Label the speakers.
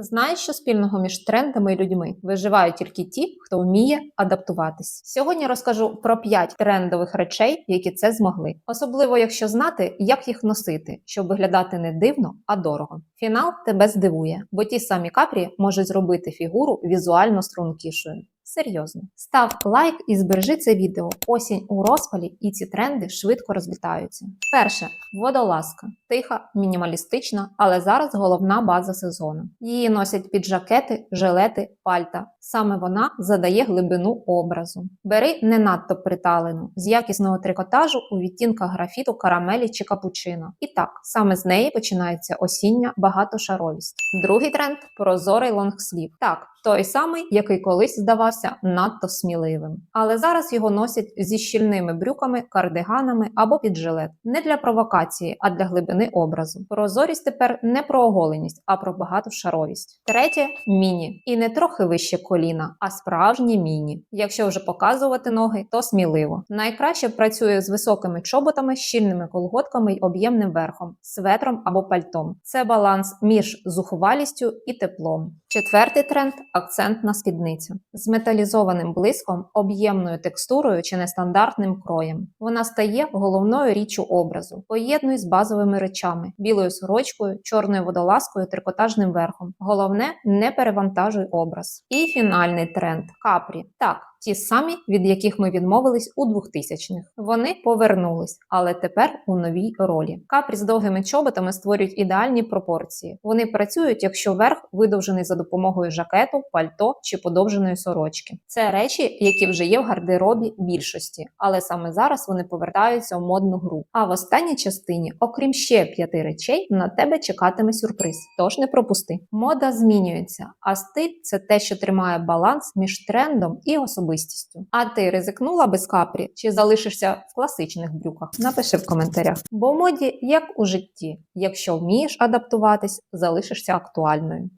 Speaker 1: Знаєш, що спільного між трендами і людьми виживають тільки ті, хто вміє адаптуватись. Сьогодні розкажу про 5 трендових речей, які це змогли, особливо якщо знати, як їх носити, щоб виглядати не дивно, а дорого. Фінал тебе здивує, бо ті самі капрі можуть зробити фігуру візуально стрункішою. Серйозно, став лайк і збережи це відео. Осінь у розпалі, і ці тренди швидко розлітаються. Перше водолазка, тиха, мінімалістична, але зараз головна база сезону. Її носять під жакети, жилети, пальта. Саме вона задає глибину образу. Бери не надто приталену, з якісного трикотажу у відтінках графіту, карамелі чи капучино. І так, саме з неї починається осіння багатошаровість. Другий тренд прозорий лонгслів. Так, той самий, який колись здавався надто сміливим. Але зараз його носять зі щільними брюками, кардиганами або під жилет. Не для провокації, а для глибини образу. Прозорість тепер не про оголеність, а про багатошаровість. Третє міні. І не трохи вище коліна, а справжні міні. Якщо вже показувати ноги, то сміливо. Найкраще працює з високими чоботами, щільними колготками й об'ємним верхом, светром або пальтом. Це баланс між зухвалістю і теплом. Четвертий тренд акцент на спідницю з металізованим блиском, об'ємною текстурою чи нестандартним кроєм. Вона стає головною річчю образу, поєднує з базовими речами, білою сорочкою, чорною водолазкою, трикотажним верхом. Головне, не перевантажуй образ. І фінальний тренд капрі. Так. Ті самі, від яких ми відмовились у 2000-х. Вони повернулись, але тепер у новій ролі. Капрі з довгими чоботами створюють ідеальні пропорції. Вони працюють, якщо верх видовжений за допомогою жакету, пальто чи подовженої сорочки. Це речі, які вже є в гардеробі більшості, але саме зараз вони повертаються в модну гру. А в останній частині, окрім ще п'яти речей, на тебе чекатиме сюрприз. Тож не пропусти. Мода змінюється, а стиль це те, що тримає баланс між трендом і особистістю. А ти ризикнула без капрі чи залишишся в класичних брюках? Напиши в коментарях. Бо в моді як у житті, якщо вмієш адаптуватись, залишишся актуальною.